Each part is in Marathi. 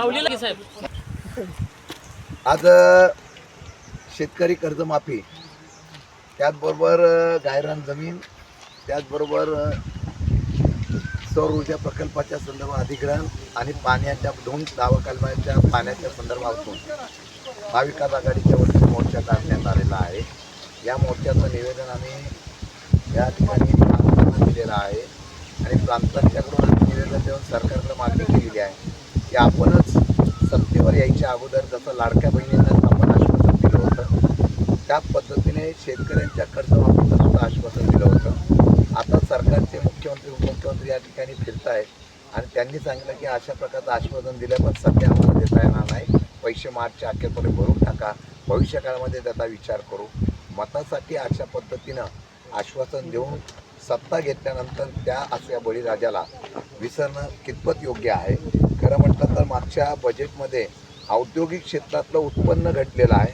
सावलीला साहेब? आज अ, शेतकरी कर्जमाफी. त्याचबरोबर अ, गायरान जमीन त्याचबरोबर अ, सौर ऊर्जा प्रकल्पाच्या संदर्भात अधिग्रहण आणि पाण्याच्या दोन दावाकालमाच्या पाण्याच्या संदर्भातून महाविकास आघाडीच्या वतीने मोर्चा काढण्यात आलेला आहे. या मोर्चाचं निवेदन आम्ही या ठिकाणी प्रांतांना दिलेलं आहे. आणि प्रांतांच्याकडून आम्ही निवेदन देऊन सरकारकडे मागणी केलेली आहे. की आपणच सत्तेवर यायच्या अगोदर जसं लाडक्या बहिणींना आपण आश्वासन दिलं होतं त्या पद्धतीने शेतकऱ्यांच्या कर्जमाफीचं सुद्धा आश्वासन दिलं होतं. आता सरकारचे मुख्यमंत्री उपमुख्यमंत्री या ठिकाणी फिरत आहेत आणि त्यांनी सांगितलं की अशा प्रकारचं आश्वासन दिलं पण सध्या आम्हाला देता येणार नाही. पैसे मार्चच्या अखेरपर्यंत भरून टाका. भविष्यकाळामध्ये त्याचा विचार करू. मतासाठी अशा पद्धतीनं आश्वासन देऊन सत्ता घेतल्यानंतर त्या अशा बळीराजाला विसरणं कितपत योग्य आहे? खरं म्हटलं तर मागच्या बजेटमध्ये औद्योगिक क्षेत्रातलं उत्पन्न घटलेलं आहे.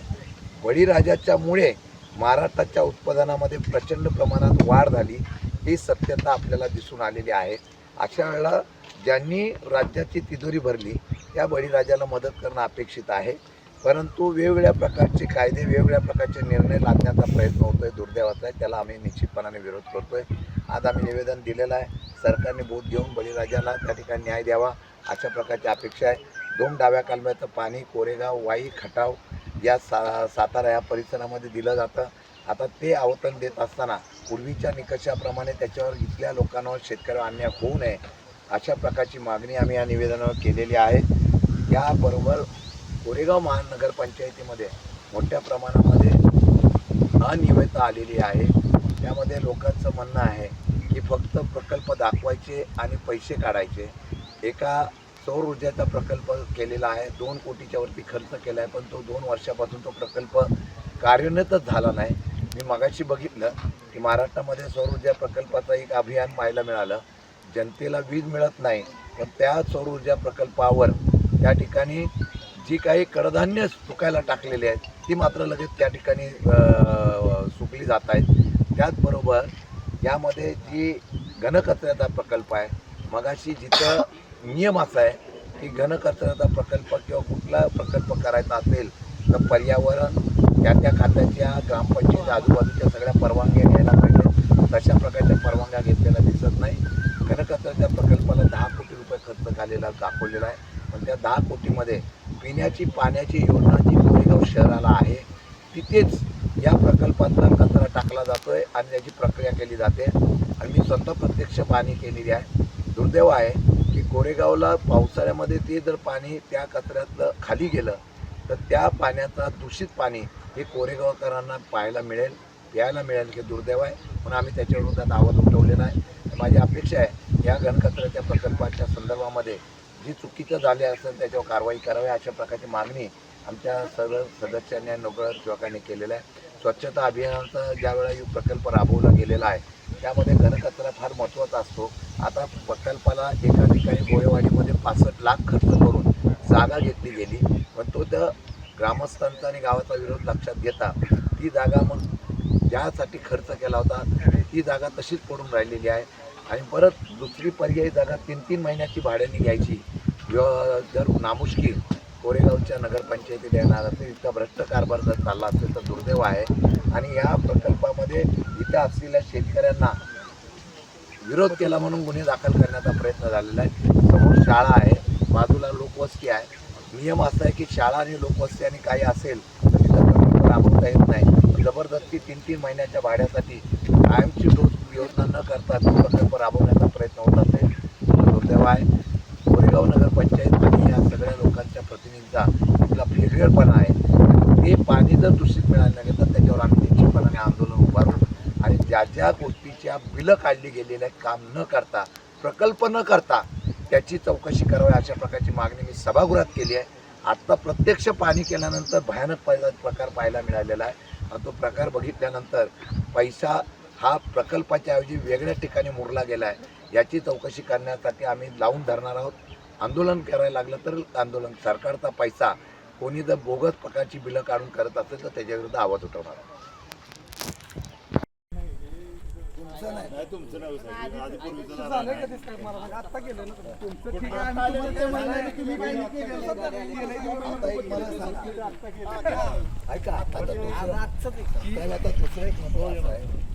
बळीराजाच्यामुळे महाराष्ट्राच्या उत्पादनामध्ये प्रचंड प्रमाणात वाढ झाली. ही सत्यता आपल्याला दिसून आलेली आहे. अशा वेळेला ज्यांनी राज्याची तिजोरी भरली त्या बळीराजाला मदत करणं अपेक्षित आहे. परंतु वेगवेगळ्या प्रकारचे कायदे वेगवेगळ्या प्रकारचे निर्णय लादण्याचा प्रयत्न होतो आहे दुर्दैवाचा आहे. त्याला आम्ही निश्चितपणाने विरोध करतो आहे आज आम्ही निवेदन दिलेलं आहे. सरकारने बोध घेऊन बळीराजाला त्या ठिकाणी न्याय द्यावा अशा प्रकारची अपेक्षा आहे. दोन डाव्या कालव्याचं पाणी कोरेगाव वाई खटाव या सा सातारा या परिसरामध्ये दिलं जातं. आता ते आवतन देत असताना पूर्वीच्या निकषाप्रमाणे त्याच्यावर इथल्या लोकांवर शेतकऱ्यावर अन्याय होऊ नये अशा प्रकारची मागणी आम्ही या निवेदनावर केलेली आहे. याबरोबर कोरेगाव महानगरपंचायतीमध्ये मोठ्या प्रमाणामध्ये अनियमितता आलेली आहे. त्यामध्ये लोकांचं म्हणणं आहे की फक्त प्रकल्प दाखवायचे आणि पैसे काढायचे. एका सौर ऊर्जेचा प्रकल्प केलेला आहे. दोन कोटीच्या वरती खर्च केला आहे पण तो दोन वर्षापासून तो प्रकल्प कार्यान्वितच झाला नाही. मी मगाशी बघितलं की महाराष्ट्रामध्ये सौर ऊर्जा प्रकल्पाचं एक अभियान पाहायला मिळालं. जनतेला वीज मिळत नाही पण त्या सौर ऊर्जा प्रकल्पावर त्या ठिकाणी जी काही कडधान्य सुकायला टाकलेली आहेत ती मात्र लगेच त्या ठिकाणी सुकली जात आहेत. त्याचबरोबर यामध्ये जी घनकचऱ्याचा प्रकल्प आहे मगाशी जिथं नियम असा आहे की घनकचऱ्याचा प्रकल्प किंवा कुठला प्रकल्प करायचा असेल तर पर्यावरण त्या त्या खात्याच्या ग्रामपंचायत आजूबाजूच्या सगळ्या परवानग्या घ्यायला पाहिजे तशा प्रकारच्या परवानग्या घेतलेल्या दिसत नाही. घनकचऱ्याच्या प्रकल्पाला दहा कोटी रुपये खर्च झालेला दाखवलेला आहे. पण त्या दहा कोटीमध्ये पिण्याची पाण्याची योजना जी कोरेगाव शहराला आहे. तिथेच या प्रकल्पातला कचरा टाकला जातो आहे आणि त्याची प्रक्रिया केली जाते. आणि मी स्वतः प्रत्यक्ष पाणी केलेली आहे. दुर्दैव आहे की कोरेगावला पावसाळ्यामध्ये ते जर पाणी त्या कचऱ्यातलं खाली गेलं तर त्या पाण्याचा दूषित पाणी हे कोरेगावकरांना पाहायला मिळेल प्यायला मिळेल हे दुर्दैव आहे. म्हणून आम्ही त्याच्या विरोधात आवाज उठवलेला आहे. माझी अपेक्षा आहे या घनकचऱ्याच्या प्रकल्पाच्या संदर्भामध्ये जी चुकीचं झाले असेल त्याच्यावर कारवाई करावी अशा प्रकारची मागणी आमच्या सर्व सदस्यांनी आणि नगरसेवकांनी केलेलं आहे. स्वच्छता अभियानाचा ज्यावेळेला प्रकल्प राबवला गेलेला आहे त्यामध्ये घनकचरा फार महत्त्वाचा असतो. आता प्रकल्पाला एका ठिकाणी गोळेवाडीमध्ये पासष्ट लाख खर्च करून जागा घेतली गेली पण तो त्या ग्रामस्थांचा आणि गावाचा विरोध लक्षात घेता ती जागा मग ज्यासाठी खर्च केला होता ती जागा तशीच पडून राहिलेली आहे. आणि परत दुसरी पर्यायी जागा तीन तीन महिन्याची भाड्याने घ्यायची. किंवा जर नामुष्की कोरेगावच्या नगरपंचायतीला येणार असेल इतका भ्रष्ट कारभार जर चालला असेल तर दुर्दैव आहे. आणि या प्रकल्पामध्ये इथं असलेल्या शेतकऱ्यांना विरोध केला म्हणून गुन्हे दाखल करण्याचा प्रयत्न झालेला आहे. समोर शाळा आहे बाजूला लोकवस्ती आहे. नियम असा आहे की शाळा आणि लोकवस्ती आणि काही असेल तर तिथं राबवता येत नाही. जबरदस्ती तीन तीन महिन्याच्या भाड्यासाठी कायमची डोस योजना न करता तो प्रकल्प राबवण्याचा प्रयत्न होत असेल दुर्दैव आहे. कोरेगाव नगरपंचायत आणि या सगळ्या लोकांच्या प्रतिनिधीचा आपला वेगळेपणा आहे. ते पाणी जर दूषित मिळालं नाही तर त्याच्यावर आम्ही निश्चितपणाने आंदोलन उभारू आणि ज्या ज्या गोष्टीच्या बिलं काढली गेलेली काम न करता प्रकल्प न करता त्याची चौकशी करावी अशा प्रकारची मागणी मी सभागृहात केली आहे. आत्ता प्रत्यक्ष पाणी केल्यानंतर भयानक पहिला प्रकार पाहायला मिळालेला आहे. आणि तो प्रकार बघितल्यानंतर पैसा हा प्रकल्पाच्या ऐवजी वेगळ्या ठिकाणी मुरला गेला आहे याची चौकशी करण्यासाठी आम्ही लावून धरणार आहोत. आंदोलन करायला लागलं तर आंदोलन. सरकारचा पैसा कोणी जर बोगस प्रकारची बिलं काढून करत असेल तर त्याच्याविरुद्ध आवाज उठवणार. ऐका आता दुसरं. साहेब, आता दुसरं एक महत्वाचं आहे.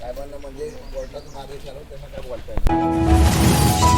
साहेबांना म्हणजे कोर्टातून आदेश आला त्यांना काय बोलता येईल